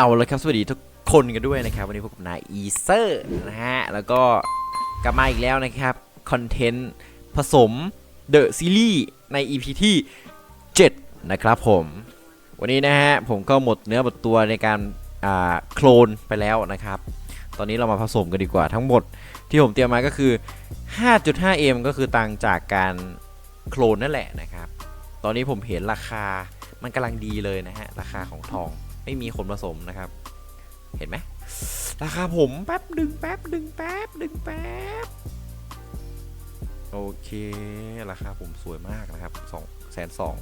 เอาลยครับสวัสดีทุกคนกันด้วยนะครับ วันนี้พบกับนายอีเซอร์นะฮะ แล้วก็กลับมาอีกแล้วนะครับ คอนเทนต์ผสมเดอะซีรีส์ใน EP ที่ 7 นะครับผม วันนี้นะฮะ ผมก็หมดเนื้อหมดตัวในการอ่าโคลนไปแล้วนะครับ ตอนนี้เรามาผสมกันดีกว่าทั้งหมดที่ผมเตรียมมาก็คือ 5.5M ก็คือตังจากการโคลนนั่นแหละนะครับ ตอนนี้ผมเห็นราคามันกำลังดีเลยนะฮะ ราคาของทอง ไม่มีคนผสมนะครับ เห็นไหมราคาผมแป๊บดึงแป๊บดึงแป๊บดึงแป๊บโอเค ราคาผมสวยมากนะครับสองแสนสอง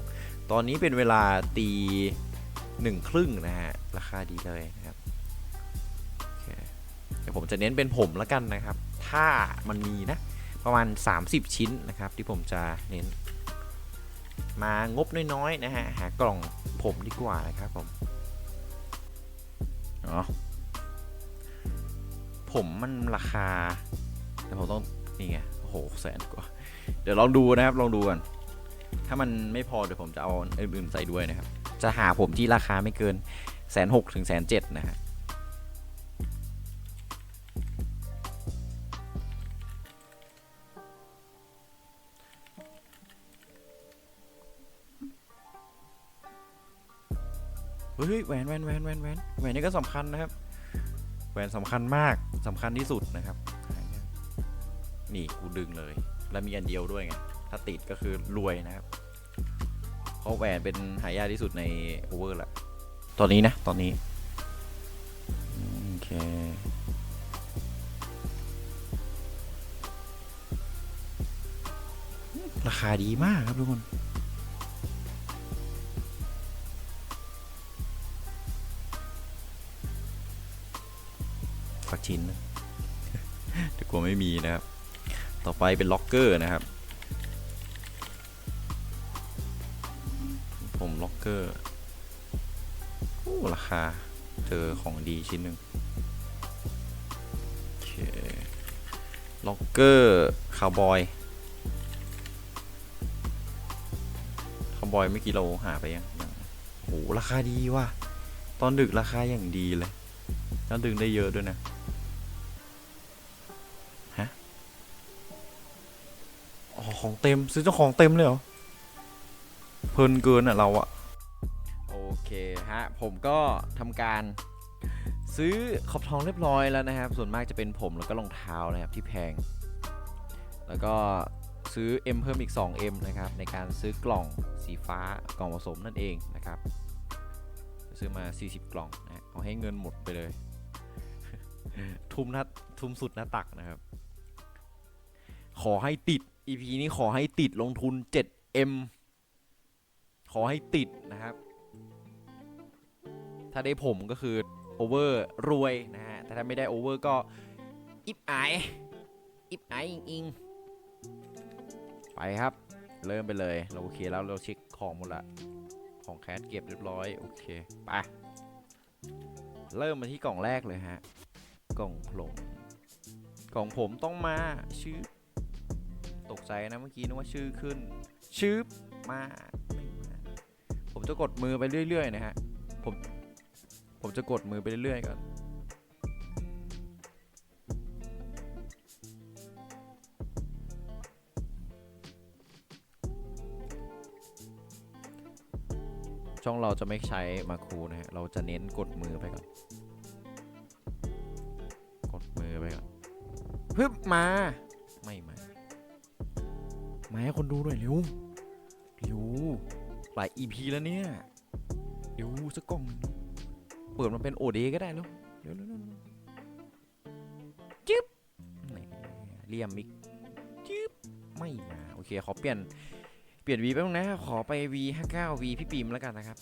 ตอนนี้เป็นเวลาตีหนึ่งครึ่งนะฮะ ราคาดีเลยนะครับเคเดี๋ยวผมจะเน้นเป็นผมแล้วกันนะครับ ถ้ามันมีนะ ประมาณ 30 ชิ้นนะครับ ที่ผมจะเน้น มางบน้อยๆนะฮะ หากล่องผมดีกว่านะครับผม อ๋อผมมันราคา แต่ผมต้องนี่ไงโอ้โหแสนกว่า เดี๋ยวลองดูนะครับลองดูกันถ้ามันไม่พอเดี๋ยวผมจะเอาอื่นๆใส่ด้วยนะครับ จะหาผมที่ราคาไม่เกินแสนหกถึงแสนเจ็ดนะฮะ เฮ้ยแหวนแหวนแหวนแหวนแหวนแหวนนี่ก็สำคัญนะครับ แหวนสำคัญมากสำคัญที่สุดนะครับ นี่กูดึงเลย แล้วมีอันเดียวด้วยไง ถ้าติดก็คือรวยนะครับ เพราะแหวนเป็นหายากที่สุดในโอเวอร์ละ ตอนนี้นะ ตอนนี้ โอเคราคาดีมากครับทุกคน สักชิ้นนะแต่กลัวไม่มีนะครับ ต่อไปเป็นล็อกเกอร์นะครับ ผมล็อกเกอร์โอ้ราคาเจอของดีชิ้นหนึ่งโอเคล็อกเกอร์คาวบอยคาวบอยไม่กี่โลหาไปยังโอ้โหราคาดีว่ะ ตอนดึกราคาอย่างดีเลย แล้วดึงได้เยอะด้วยนะ ฮะ อ๋อ ของเต็ม ซื้อเจ้าของเต็มเลยเหรอ เพลินเกินอะเราอะโอเคฮะ ผมก็ทำการซื้อขอบทองเรียบร้อยแล้วนะครับ ส่วนมากจะเป็นผมแล้วก็รองเท้านะครับที่แพง แล้วก็ซื้อ M เพิ่มอีก 2M นะครับ ในการซื้อกล่องสีฟ้ากล่องผสมนั่นเองนะครับ ซื้อมา 40 กล่องนะเอาให้เงินหมดไปเลย ทุ่มน้าทุ่มสุดหน้าตักนะครับ ขอให้ติด EP นี้ขอให้ติดลงทุน 7M ขอให้ติดนะครับ ถ้าได้ผมก็คือโอเวอร์รวยนะฮะ แต่ถ้าไม่ได้โอเวอร์ก็อิบอายอิบอายอิงอิงไปครับ เริ่มไปเลย เราโอเคแล้วเราเช็คของหมดละ ของแคสเก็บเรียบร้อย โอเคไปเริ่มมาที่กล่องแรกเลยฮะ กล่องผมกล่องผมต้องมาชื่อ ตกใจนะเมื่อกี้นึกว่าชื่อขึ้น ชื่อมาไม่มาผมจะกดมือไปเรื่อย ๆ นะฮะ ผม ผมจะกดมือไปเรื่อย ๆ ก่อน ช่องเราจะไม่ใช้มาคูนะฮะ เราจะเน้นกดมือไปก่อน กดมือไปก่อนพึบมา ไม่มา มาให้คนดูหน่อยเร็ว เร็ว หลาย EP แล้วเนี่ย เร็วสักกล่องหนึ่งเปิดมันเป็นโอเดก็ได้แล้วเร็วเร็วเร็วเร็วจึ๊บนี่เรียมมิกจึ๊บไม่มา โอเค ขอเปลี่ยน เปลี่ยน V แป๊บนึงนะ ขอไป V 5 9 V พี่ปีมแล้วกันนะครับ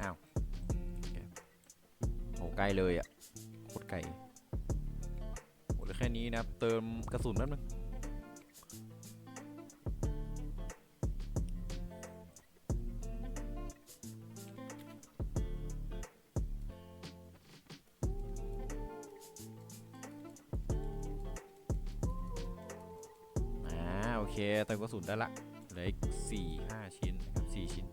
อ้าวโอเคโหใกล้เลยอะโคตรไกลโหแค่นี้นะเติมกระสุนแป๊บนึง เคเติมกระสุนได้ละเหลืออีกสี่ห้าชิ้นนะครับสี่ชิ้น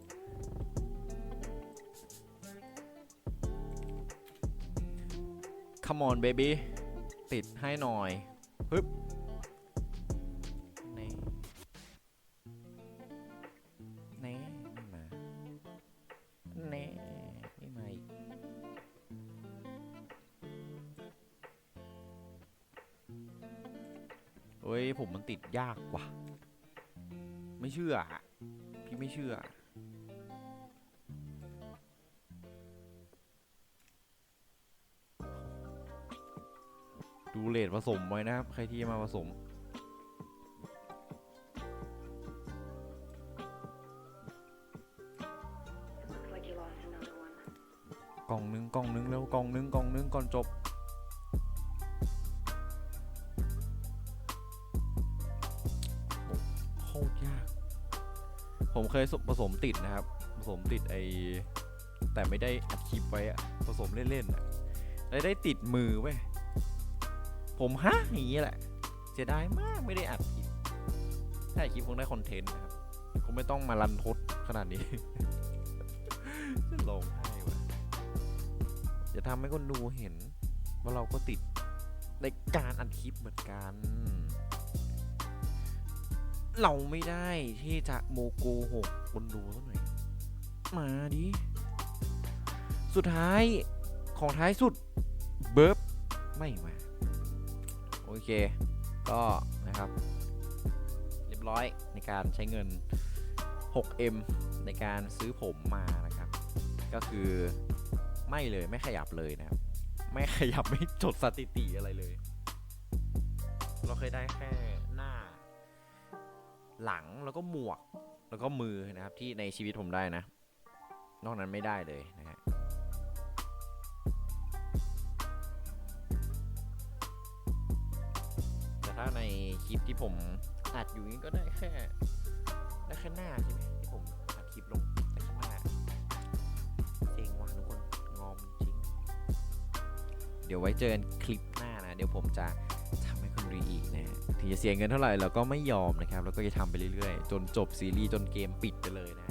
come on baby ติดให้หน่อยฮึบนี่นี่ไม่มาเน่ไม่มาอีกเฮ้ย ผมมันติดยากว่ะ ไม่เชื่ออะพี่ไม่เชื่อ ดูเลทผสมไว้นะครับ ใครที่มาผสม กล่องนึงกล่องนึงแล้วกล่องนึงกล่องนึงก่อนจบ ผมเคยผสมติดนะครับ ผสมติดไอแต่ไม่ได้อัดคลิปไว้อะผสมเล่นๆอะแล้วได้ติดมือเว้ยผมฮะอย่างนี้แหละเสียดายมากไม่ได้อัดคลิปถ้าอัดคลิปคงได้คอนเทนต์นะครับคงไม่ต้องมารันทดขนาดนี้จะร้องไห้วะจะทำให้คนดูเห็นว่าเราก็ติดในการอัดคลิปเหมือนกัน เราไม่ได้ที่จะโมโกหกคนดูสักหน่อย มาดิ สุดท้ายของท้ายสุด เบิร์บไม่มา โอเค ก็นะครับ เรียบร้อยในการใช้เงิน 6M ในการซื้อผมมานะครับ ก็คือไม่เลยไม่ขยับเลยนะครับ ไม่ขยับไม่จดสถิติอะไรเลย เราเคยได้แค่ หลังแล้วก็หมวกแล้วก็มือนะครับที่ในชีวิตผมได้นะ นอกนั้นไม่ได้เลยนะฮะแต่ถ้าในคลิปที่ผมอัดอยู่นี้ก็ได้แค่ได้แค่หน้าใช่ไหมที่ผมอัดคลิปลงได้แค่หน้าเซ็งว่ะทุกคนงอมจริง เดี๋ยวไว้เจอกันคลิปหน้านะ เดี๋ยวผมจะทำให้คุณดูอีกนะฮะ ถึงจะเสียเงินเท่าไหร่เราก็ไม่ยอมนะครับ แล้วก็จะทำไปเรื่อยๆ จนจบซีรีส์จนเกมปิดไปเลยนะ